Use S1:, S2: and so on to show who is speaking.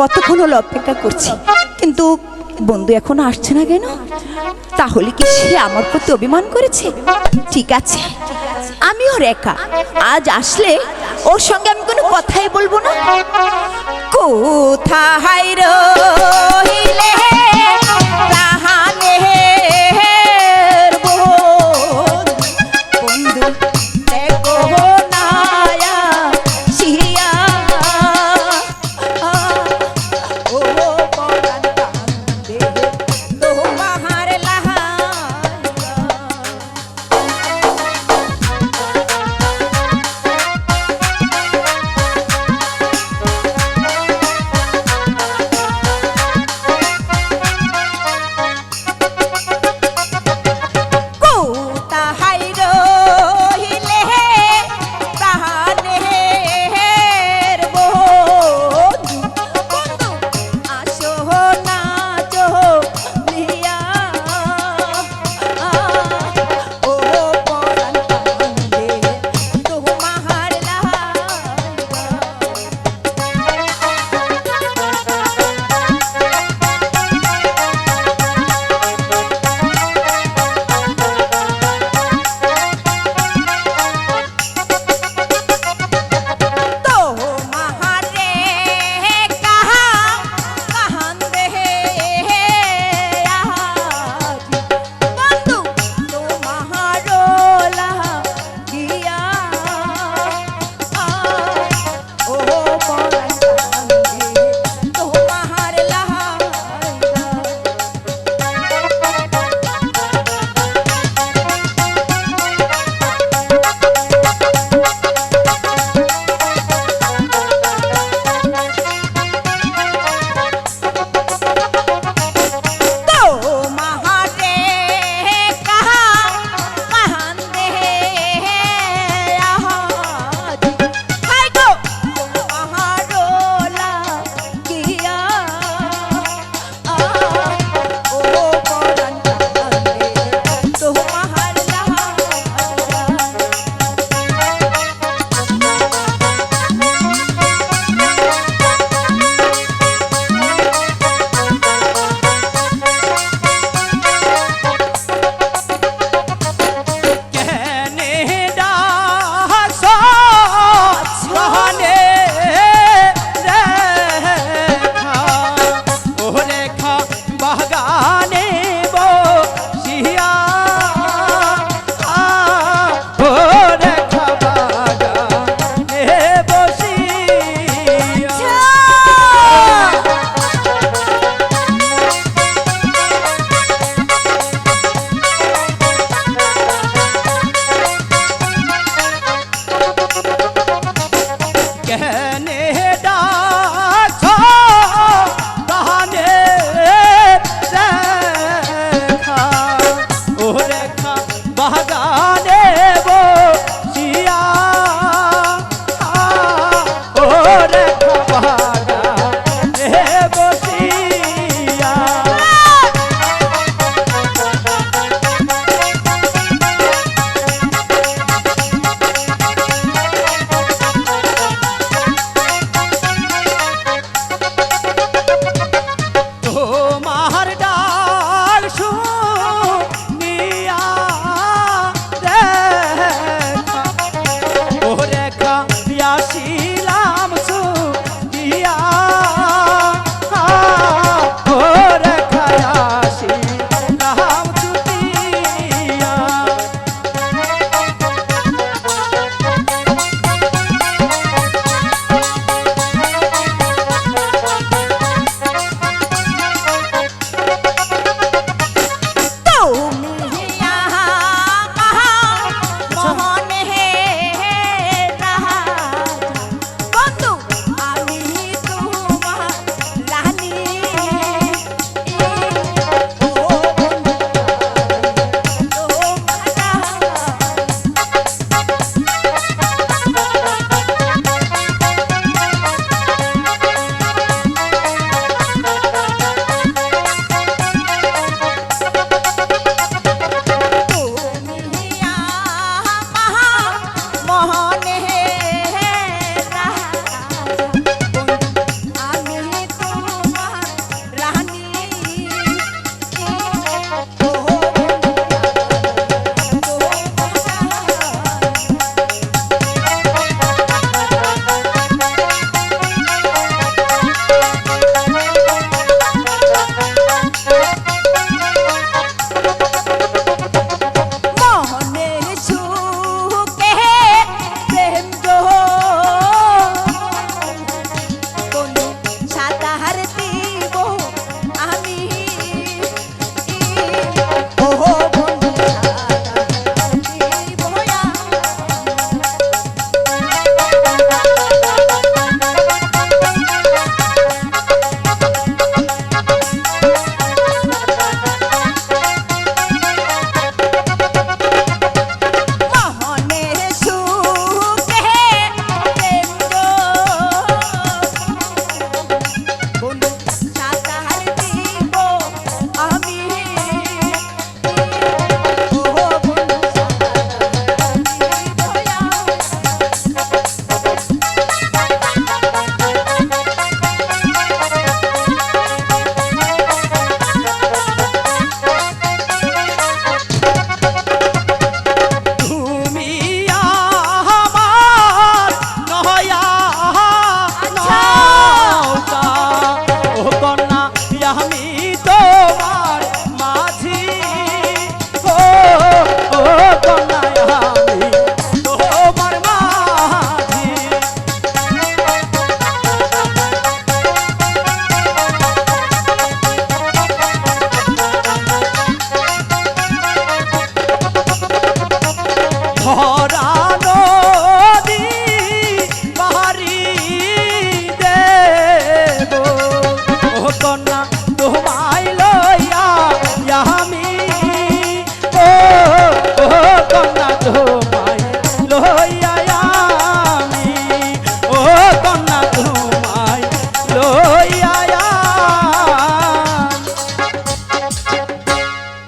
S1: কতক্ষণ হলো অপেক্ষা করছি? কিন্তু বন্ধু এখন আসছে না কেন? তাহলে কি সে আমার প্রতি অভিমান করেছে? ঠিক আছে, আমিও ওর একা আজ আসলে ওর সঙ্গে আমি কোনো কথাই বলব না। কোথায়
S2: রো?